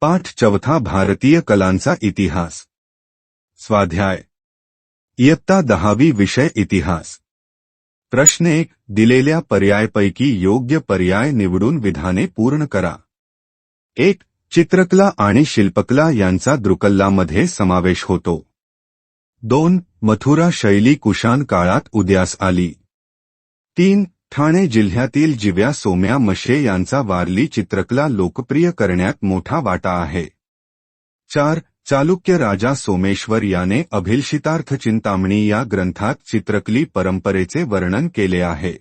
पाठ चौथा भारतीय कलांचा इतिहास. स्वाध्याय. इयत्ता दहावी विषय इतिहास. प्रश्न एक दिलेल्या पर्यायपैकी योग्य पर्याय निवडून विधाने पूर्ण करा. एक चित्रकला आणि शिल्पकला यांचा द्रुकल्लामध्ये समावेश होतो. दोन मथुरा शैली कुशाण काळात उदयास आली. तीन ठाणे जिल्ह्यातील जिव्या सोम्या मशे यांचा वारली चित्रकला लोकप्रिय करण्यात मोठा वाटा आहे. चार चालुक्य राजा सोमेश्वर याने अभिलषितार्थ चिंतामणी या ग्रंथात चित्रकली परंपरेचे वर्णन केले आहे.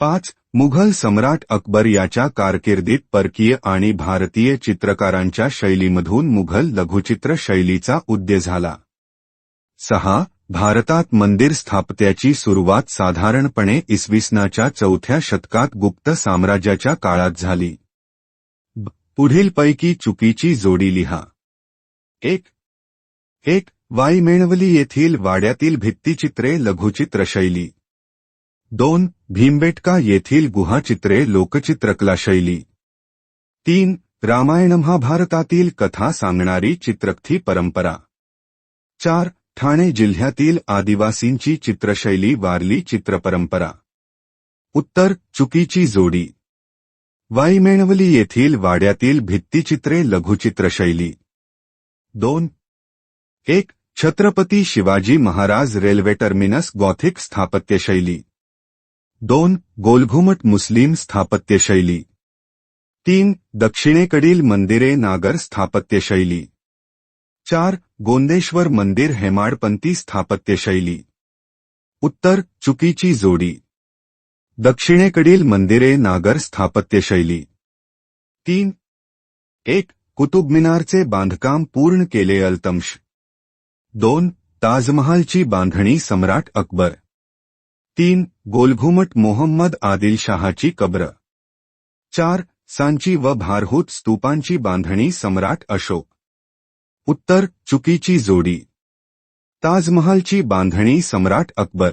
पाच मुघल सम्राट अकबर याच्या कारकिर्दीत परकीय आणि भारतीय चित्रकारांच्या शैलीमधून मुघल लघुचित्र शैलीचा उद्य झाला. सहा भारतात मंदिर स्थापत्याची सुरुवात साधारणपणे इसविसनाच्या चौथ्या शतकात गुप्त साम्राज्याच्या काळात झाली. पुढीलपैकी चुकीची जोडी लिहा. एक. एक वाईमेणवली येथील वाड्यातील भित्तिचित्रे लघुचित्र शैली दोन भीमबेटका येथील गुहाचित्रे लोकचित्रकला शैली तीन रामायण महाभारतातील कथा सांगणारी चित्रकथी परंपरा. चार ठाणे जिल्ह्यातील आदिवासींची चित्रशैली वारली चित्रपरंपरा. उत्तर चुकीची जोडी. वाईमेणवली येथील वाड्यातील भित्तिचित्रे लघुचित्रशैली. दोन. एक Chhatrapati Shivaji Maharaj railway terminus gothic स्थापत्यशैली. दोन गोलघुमट मुस्लिम स्थापत्यशैली. तीन दक्षिणेकडील मंदिरे नागर स्थापत्यशैली. चार गोंदेश्वर मंदिर हेमाडपंथी स्थापत्यशैली. उत्तर चुकीची जोडी. दक्षिणेकडील मंदिरे नागर स्थापत्यशैली. तीन एक कुतुब मिनारचे बांधकाम पूर्ण केले अल्तमश. दोन ताजमहालची बांधणी सम्राट अकबर. तीन गोलघुमट मोहम्मद आदिलशहाची कब्र. चार सांची व भारहूत स्तूपांची बांधणी सम्राट अशोक. उत्तर चुकीची जोडी. ताजमहालची बांधणी सम्राट अकबर.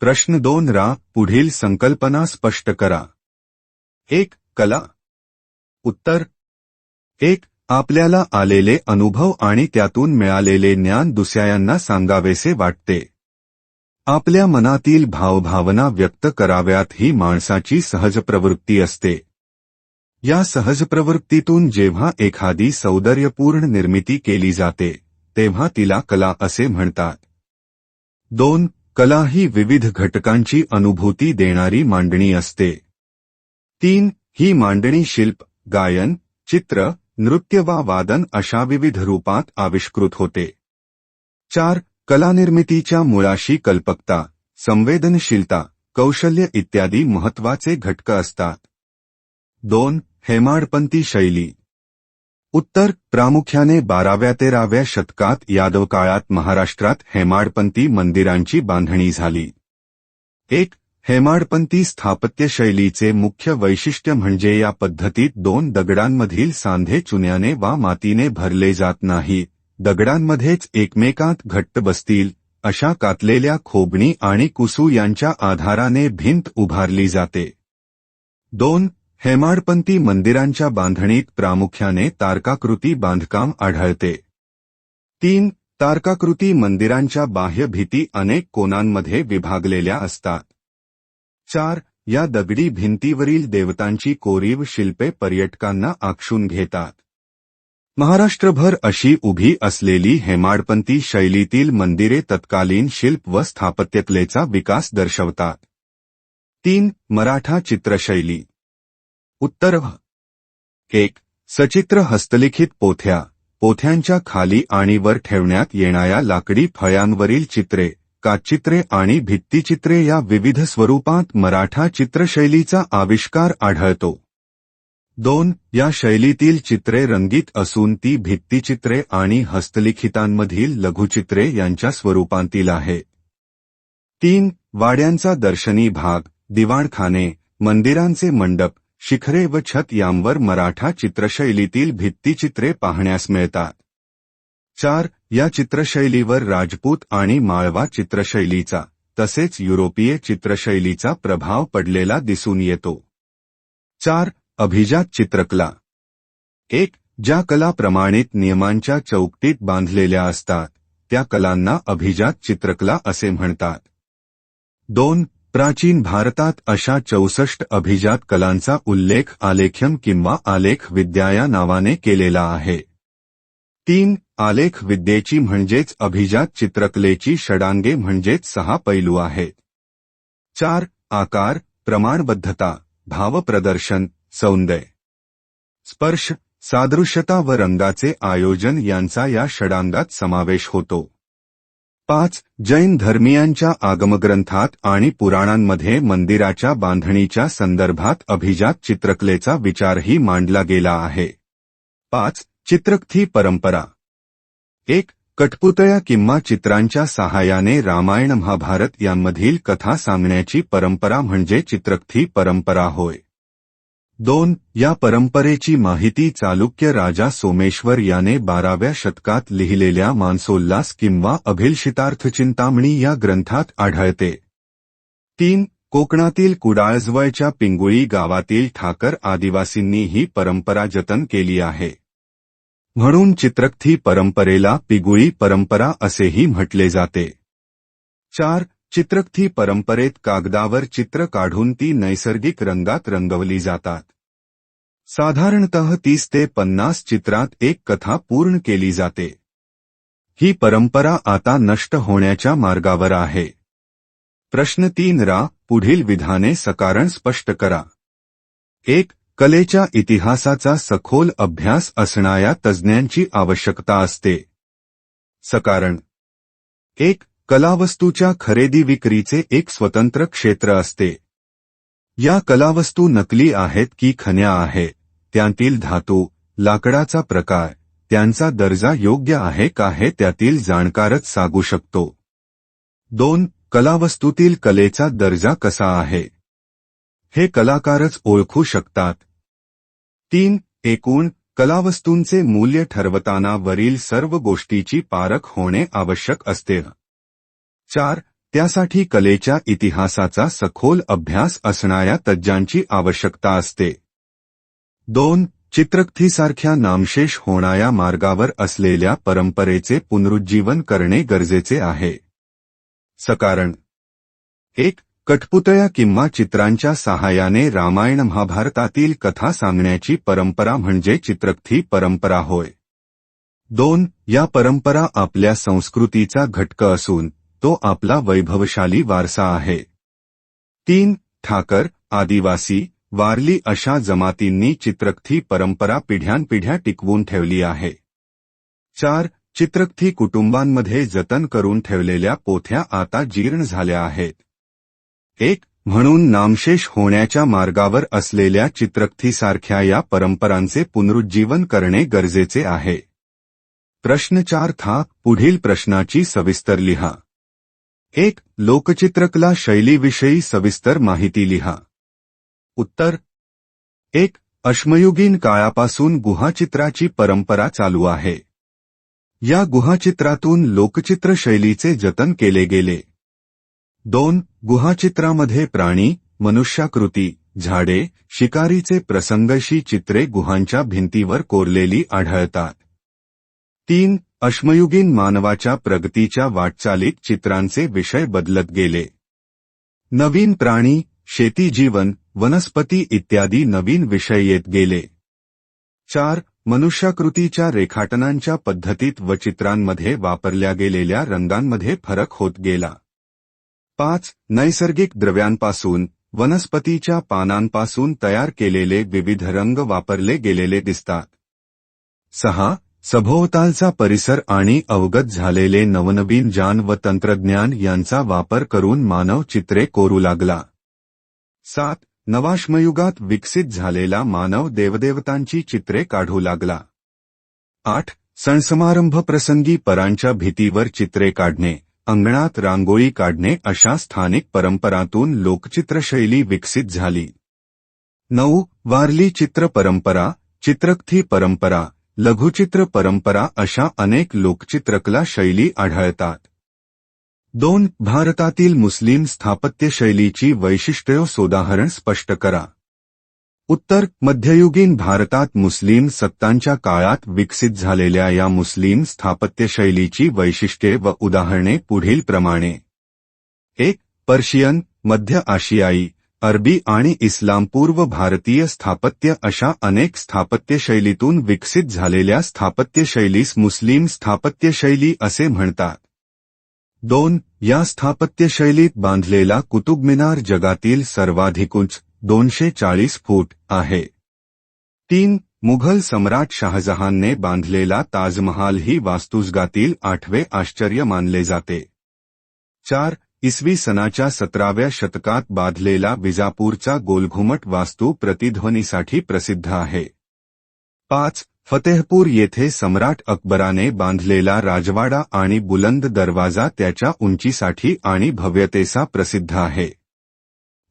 प्रश्न दोन रा पुढील संकल्पना स्पष्ट करा. एक कला. उत्तर. एक आपल्याला आलेले अनुभव आणि त्यातून मिळालेले ज्ञान दुसऱ्यांना सांगावेसे वाटते. आपल्या मनातील भावभावना व्यक्त कराव्यात ही माणसाची सहज प्रवृत्ती असते. या सहज प्रवृत्तीतून जेव्हा एखादी सौंदर्यपूर्ण निर्मिती केली जाते तेव्हा तिला कला असे म्हणतात. दोन कला ही विविध घटकांची अनुभूती देणारी मांडणी असते. तीन ही मांडणी शिल्प गायन चित्र नृत्य वा वादन अशा विविध रूपात आविष्कृत होते. चार कलानिर्मितीच्या मुळाशी कल्पकता संवेदनशीलता कौशल्य इत्यादी महत्त्वाचे घटक असतात. दोन हेमाडपंथी शैली. उत्तर प्रामुख्याने बाराव्या तेराव्या शतकात यादव काळात महाराष्ट्रात हेमाडपंथी मंदिरांची बांधणी झाली. एक हेमाडपंथी स्थापत्य शैलीचे मुख्य वैशिष्ट्य म्हणजे या पद्धतीत दोन दगडांमधील सांधे चुन्याने वा मातीने भरले जात नाही. दगडांमध्येच एकमेकांत घट्ट बसतील अशा कातलेल्या खोबणी आणि कुसू यांच्या आधाराने भिंत उभारली जाते. दोन हेमाडपंथी मंदिरांच्या बांधणीत प्रामुख्याने तारकाकृती बांधकाम आढळते. तीन तारकाकृती मंदिरांच्या बाह्य भीती अनेक कोनांमध्ये विभागलेल्या असतात. चार या दगडी भिंतीवरील देवतांची कोरीव शिल्पे पर्यटकांना आकशून घेतात. महाराष्ट्रभर अशी उभी असलेली हेमाडपंथी शैलीतील मंदिरे तत्कालीन शिल्प व स्थापत्यकलेचा विकास दर्शवतात. तीन मराठा चित्रशैली. उत्तर एक सचित्र हस्तलिखित पोथ्या. पोथ्यांच्या खाली आणि वर ठेवण्यात येणाऱ्या लाकडी फळ्यांवरील चित्रे काचित्रे आणि भित्तिचित्रे या विविध स्वरूपात मराठा चित्रशैलीचा आविष्कार आढळतो. दोन या शैलीतील चित्रे रंगीत असून ती भित्तिचित्रे आणि हस्तलिखितांमधील लघुचित्रे यांच्या स्वरूपांतील आहे. तीन वाड्यांचा दर्शनी भाग दिवाणखाने मंदिरांचे मंडप शिखरे व छत यांवर मराठा चित्रशैलीतील भित्तिचित्रे पाहण्यास मिळतात. चार या चित्रशैलीवर राजपूत आणि माळवा चित्रशैलीचा तसेच युरोपीय चित्रशैलीचा प्रभाव पडलेला दिसून येतो. चार अभिजात चित्रकला. एक ज्या कला प्रमाणित नियमांच्या चौकटीत बांधलेल्या असतात त्या कलांना अभिजात चित्रकला असे म्हणतात. दोन प्राचीन भारतात अशा चौसष्ट अभिजात कलांचा उल्लेख आलेख्यम किंवा आलेख विद्या या नावाने केलेला आहे. तीन आलेख विद्येची म्हणजेच अभिजात चित्रकलेची षडांगे म्हणजेच सहा पैलू आहेत चार आकार प्रमाणबद्धता भावप्रदर्शन सौंदर्य. स्पर्श सादृश्यता व रंगाचे आयोजन यांचा या षडांगात समावेश होतो. पाच जैन धर्मियांच्या आगमग्रंथात आणि पुराणांमध्ये मंदिराच्या बांधणीच्या संदर्भात अभिजात चित्रकलेचा विचारही मांडला गेला आहे. पाच चित्रकथी परंपरा. एक कठपुतळ्या किंवा चित्रांच्या सहाय्याने रामायण महाभारत यांमधील कथा सांगण्याची परंपरा म्हणजे चित्रकथी परंपरा होय. दोन या परंपरेची माहिती चालुक्य राजा सोमेश्वर याने बाराव्या शतकात लिहिलेल्या मानसोल्लास किंवा अभिलषितार्थचिंतामणी या ग्रंथात आढळते. तीन कोकणातील कुडाळजवळच्या पिंगुळी गावातील ठाकर आदिवासींनी ही परंपरा जतन केली आहे. म्हणून चित्रकथी परंपरेला पिगुळी परंपरा असेही म्हटले जाते. चार चित्रकथी परंपरेत कागदावर चित्र काढून ती नैसर्गिक रंगात रंगवली जातात. साधारणतः तीस ते पन्नास चित्रात एक कथा पूर्ण केली जाते. ही परंपरा आता नष्ट होण्याच्या मार्गावर आहे. प्रश्न तीन रा पुढील विधाने सकारण स्पष्ट करा. एक कलेच्या इतिहासाचा सखोल अभ्यास असणाऱ्या तज्ज्ञांची आवश्यकता असते. सकारण. एक कलावस्तूच्या खरेदी विक्रीचे एक स्वतंत्र क्षेत्र असते. या कलावस्तू नकली आहेत की खन्या आहेत त्यातील धातू लाकडाचा प्रकार त्यांचा दर्जा योग्य आहे का हे त्यातील जाणकारच सांगू शकतो. दोन कलावस्तूतील कलेचा दर्जा कसा आहे? हे कलाकारच ओळखू शकतात. तीन एकूण कलावस्तूंचे मूल्य ठरवताना वरील सर्व गोष्टीची पारख होणे आवश्यक असते. चार त्यासाठी कलेच्या इतिहासाचा सखोल अभ्यास असणाऱ्या तज्ज्ञांची आवश्यकता असते. दोन चित्रकथीसारख्या नामशेष होणाऱ्या मार्गावर असलेल्या परंपरेचे पुनरुज्जीवन करणे गरजेचे आहे. सकारण. एक कठपुतळ्या किंवा चित्रांच्या सहाय्याने रामायण महाभारतातील कथा सांगण्याची परंपरा म्हणजे चित्रकथी परंपरा होय. दोन या परंपरा आपल्या संस्कृतीचा घटक असून तो आपला वैभवशाली वारसा आहे. तीन ठाकर आदिवासी वारली अशा जमातींनी चित्रकथी परंपरा पिढ्यानपिढ्या टिकवून ठेवली आहे. चार चित्रकथी कुटुंबांमध्ये जतन करून ठेवलेल्या पोथ्या आता जीर्ण झाल्या आहेत. एक म्हणून नामशेष होण्याच्या मार्गावर असलेल्या चित्रकथीसारख्या या परंपरांचे पुनरुज्जीवन करणे गरजेचे आहे. प्रश्न चार था पुढील प्रश्नाची सविस्तर लिहा. एक लोकचित्रकला शैलीविषयी सविस्तर माहिती लिहा. उत्तर एक अश्मयुगीन काळापासून गुहाचित्राची परंपरा चालू आहे. या गुहाचित्रातून लोकचित्र शैलीचे जतन केले गेले. दोन गुहाचित्रामध्ये प्राणी मनुष्याकृती झाडे शिकारीचे प्रसंगशी चित्रे गुहांच्या भिंतीवर कोरलेली आढळतात. तीन अश्मयुगीन मानवाच्या प्रगतीच्या वाटचालीत चित्रांचे विषय बदलत गेले. नवीन प्राणी शेती जीवन वनस्पती इत्यादी नवीन विषय येत गेले. चार मनुष्याकृतीच्या रेखाटनांच्या पद्धतीत व चित्रांमध्ये वापरल्या गेलेल्या रंगांमध्ये फरक होत गेला. पाच नैसर्गिक द्रव्यांपासून वनस्पतीच्या पानांपासून तयार केलेले विविध रंग वापरले गेलेले दिसतात. सहा सभोवतालचा परिसर आणि अवगत झालेले नवनवीन जान व तंत्रज्ञान यांचा वापर करून मानव चित्रे कोरू लागला. सात. नवाश्मयुगात विकसित झालेला मानव देवदेवतांची चित्रे काढू लागला. आठ. सणसमारंभ प्रसंगी परांच्या भीतीवर चित्रे काढणे अंगणात रांगोळी काढणे अशा स्थानिक परंपरातून लोकचित्रशैली विकसित झाली. नऊ. वारली चित्र परंपरा चित्रकथी परंपरा लघुचित्र परंपरा अशा अनेक लोकचित्रकला शैली आढळतात. दोन भारतातील मुस्लिम स्थापत्यशैलीची वैशिष्ट्योदाहरण स्पष्ट करा. उत्तर मध्ययुगीन भारतात मुस्लिम सत्तांच्या काळात विकसित झालेल्या या मुस्लिम स्थापत्यशैलीची वैशिष्ट्ये व उदाहरणे पुढीलप्रमाणे. एक पर्शियन मध्य आशियाई अरबी आणि इस्लामपूर्व भारतीय स्थापत्य अशा अनेक स्थापत्यशैलीतून विकसित झालेल्या स्थापत्यशैलीस मुस्लिम स्थापत्यशैली असे म्हणतात. दोन या स्थापत्यशैलीत बांधलेला कुतुबमिनार जगातील सर्वाधिक उंच दोनशे चाळीस फूट आहे. तीन मुघल सम्राट शाहजहानने बांधलेला ताजमहाल ही वास्तुजगातील आठवे आश्चर्य मानले जाते. चार इसवी सनाच्या सतराव्या शतकात बांधलेला विजापूरचा गोलघुमट वास्तू प्रतिध्वनीसाठी प्रसिद्ध आहे. पाच फतेहपूर येथे सम्राट अकबराने बांधलेला राजवाडा आणि बुलंद दरवाजा त्याच्या उंचीसाठी आणि भव्यतेचा प्रसिद्ध आहे.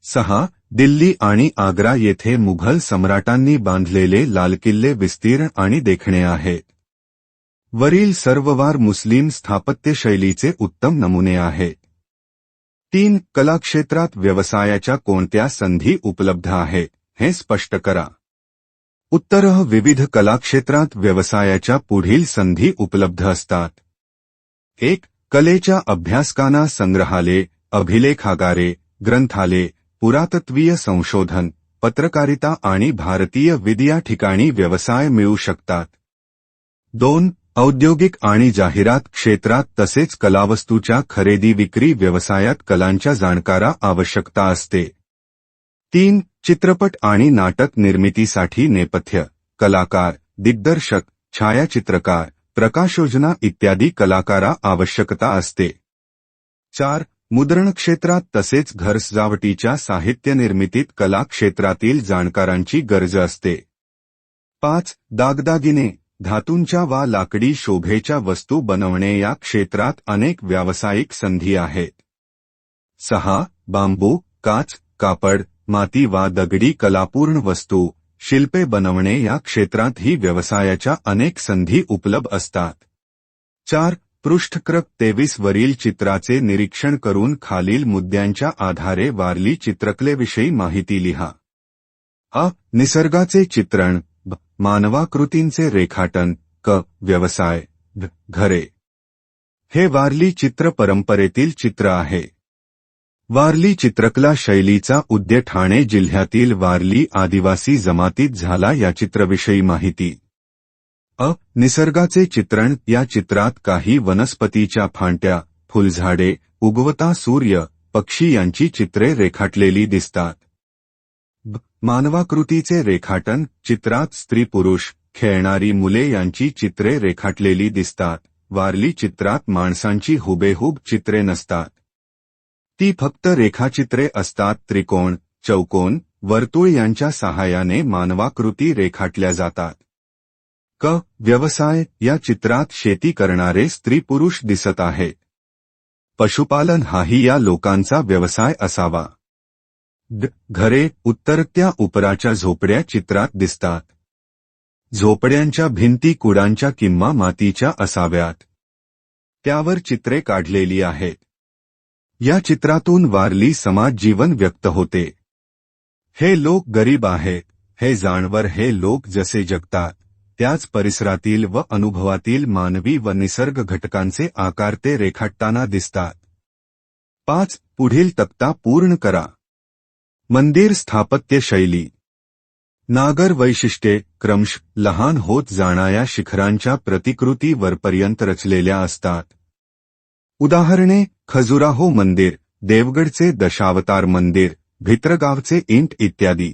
सहा दिल्ली आणि आग्रा येथे मुघल सम्राटांनी बांधलेले लाल किल्ले विस्तीर्ण आणि देखणे आहेत वरील सर्ववार मुस्लिम स्थापत्यशैलीचे उत्तम नमुने आहेत तीन कलाक्षेत्रात व्यवसायाच्या कोणत्या संधी उपलब्ध आहे हे स्पष्ट करा. उत्तर विविध कलाक्षेत्रात व्यवसायाच्या पुढील संधी उपलब्ध असतात. एक कलेच्या अभ्यासकांना संग्रहालय अभिलेखागारे ग्रंथालय पुरातत्वीय संशोधन पत्रकारिता आणि भारतीय विद्या ठिकाणी व्यवसाय मिळू शकतात. दोन औद्योगिक आणि जाहिरात क्षेत्रात तसेच कलावस्तूच्या खरेदी विक्री व्यवसायात कलांच्या जाणकारा आवश्यकता असते. तीन चित्रपट आणि नाटक निर्मितीसाठी नेपथ्य कलाकार दिग्दर्शक छायाचित्रकार प्रकाशयोजना इत्यादी कलाकारा आवश्यकता असते. चार मुद्रण क्षेत्रात तसेच घर सजावटीच्या साहित्य निर्मितीत कला क्षेत्रातील जाणकारांची गरज असते. पाच दागदागिने धातूंच्या वा लाकडी शोभेच्या वस्तू बनवणे या क्षेत्रात अनेक व्यावसायिक संधी आहेत. सहा बांबू काच कापड माती वा दगडी कलापूर्ण वस्तू शिल्पे बनवणे या क्षेत्रातही व्यवसायाच्या अनेक संधी उपलब्ध असतात. चार पृष्ठक्रक तेवीस वरील चित्राचे निरीक्षण करून खालील मुद्द्यांच्या आधारे वारली चित्रकलेविषयी माहिती लिहा. अ निसर्गाचे चित्रण. मानवाकृतींचे रेखाटन क. व्यवसाय. घरे. हे वारली चित्र परंपरेतील चित्र आहे. वारली चित्रकला शैलीचा उद्य ठाणे जिल्ह्यातील वारली आदिवासी जमातीत झाला या चित्रविषयी माहिती. अ. निसर्गाचे चित्रण. या चित्रात काही वनस्पतीच्या फांट्या फुलझाडे उगवता सूर्य पक्षी यांची चित्रे रेखाटलेली दिसतात. मानवाकृतीचे रेखाटन चित्रात स्त्री पुरुष खेळणारी मुले यांची चित्रे रेखाटलेली दिसतात. वारली चित्रात माणसांची हुबेहूब चित्रे नसतात. ती फक्त रेखाचित्रे असतात. त्रिकोण चौकोन वर्तुळ यांच्या सहाय्याने मानवाकृती रेखाटल्या जातात. क व्यवसाय या चित्रात शेती करणारे स्त्री पुरुष दिसत आहेत पशुपालन हाही या लोकांचा व्यवसाय असावा. घरे उत्तरत्या उपराच्या झोपड्या चित्रात दिसतात. झोपड्यांच्या भिंती कुडांच्या किंवा मातीच्या असाव्यात. त्यावर चित्रे काढलेली आहेत. या चित्रातून वारली समाज जीवन व्यक्त होते. हे लोक गरीब आहेत. हे जाणवर हे लोक जसे जगतात त्याच परिसरातील व अनुभवातील मानवी व निसर्ग घटकांचे आकार ते रेखाटताना दिसतात. पाच पुढील तक्ता पूर्ण करा. मंदिर स्थापत्य शैली. नागर वैशिष्ट्ये क्रमश लहान होत जाणाऱ्या शिखरांच्या प्रतिकृती वरपर्यंत रचलेल्या असतात. उदाहरणे खजुराहो मंदिर देवगडचे दशावतार मंदिर भित्रगावचे इंट इत्यादी.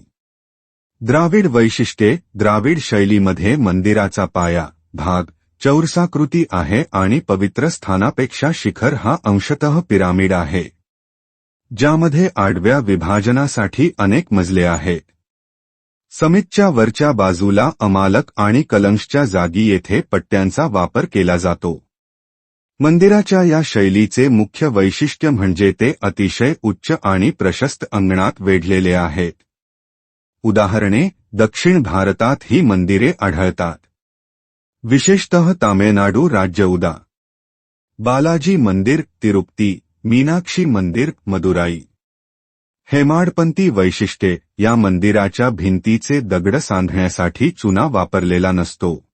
द्राविड वैशिष्ट्ये द्राविड शैलीमध्ये मंदिराचा पाया भाग चौरसाकृती आहे आणि पवित्र स्थानापेक्षा शिखर हा अंशतः पिरामिड आहे. ज्यामध्ये आडव्या विभाजनासाठी अनेक मजले आहेत समितच्या वरच्या बाजूला अमालक आणि कलंशच्या जागी येथे पट्ट्यांचा वापर केला जातो. मंदिराच्या या शैलीचे मुख्य वैशिष्ट्य म्हणजे ते अतिशय उच्च आणि प्रशस्त अंगणात वेढलेले आहेत. उदाहरणे दक्षिण भारतात ही मंदिरे आढळतात. विशेषतः तामिळनाडू राज्य उदा. बालाजी मंदिर तिरुपती. मीनाक्षी मंदिर मदुराई. हेमाडपंथी वैशिष्ट्ये या मंदिराच्या भिंतीचे दगड सांधण्यासाठी चुना वापरलेला नसतो.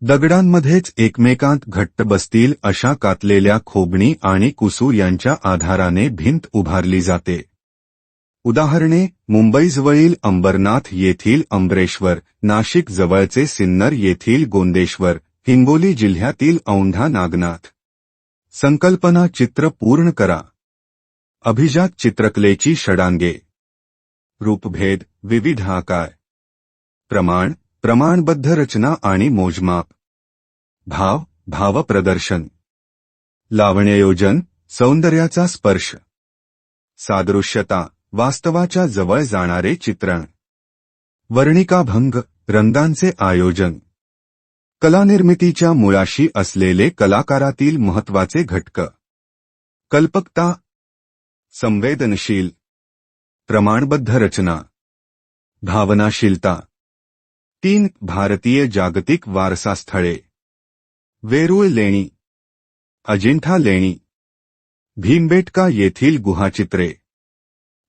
दगडांमध्येच एकमेकांत घट्ट बसतील अशा कातलेल्या खोबणी आणि कुसूर यांच्या आधाराने भिंत उभारली जाते. उदाहरणे मुंबईजवळील अंबरनाथ येथील अंबरेश्वर नाशिक जवळचे सिन्नर येथील गोंदेश्वर हिंगोली जिल्ह्यातील औंढा नागनाथ. संकल्पना चित्र पूर्ण करा. अभिजात चित्रकलेची षडांगे. रूपभेद विविध आकार. प्रमाण प्रमाणबद्ध रचना आणि मोजमाप. भाव भावप्रदर्शन लावण्ययोजन सौंदर्याचा स्पर्श. सादृश्यता वास्तवाच्या जवळ जाणारे चित्रण. वर्णिकाभंग रंगांचे आयोजन. कलानिर्मितीच्या मुळाशी असलेले कलाकारातील महत्त्वाचे घटक. कल्पकता संवेदनशील प्रमाणबद्ध रचना भावनाशीलता. तीन भारतीय जागतिक वारसा स्थळे वेरूळ लेणी अजिंठा लेणी भीमबेटका येथील गुहाचित्रे.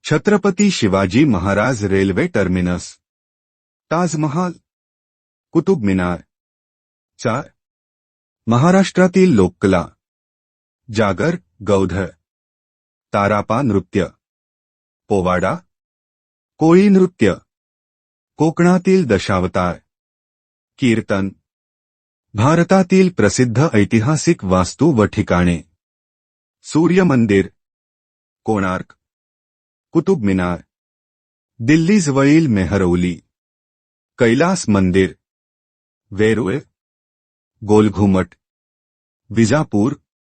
Chhatrapati Shivaji Maharaj railway terminus. Taj Mahal Qutub Minar चार. महाराष्ट्रातील लोककला. जागर गौध. तारापा नृत्य. पोवाडा. कोळी नृत्य. कोकणातील दशावतार. कीर्तन. भारतातील प्रसिद्ध ऐतिहासिक वास्तू व ठिकाणे. सूर्य मंदिर. कोणार्क. कुतुब मिनार. दिल्लीजवळील मेहरौली. कैलास मंदिर. वेरूळ. गोलघुमट विजापूर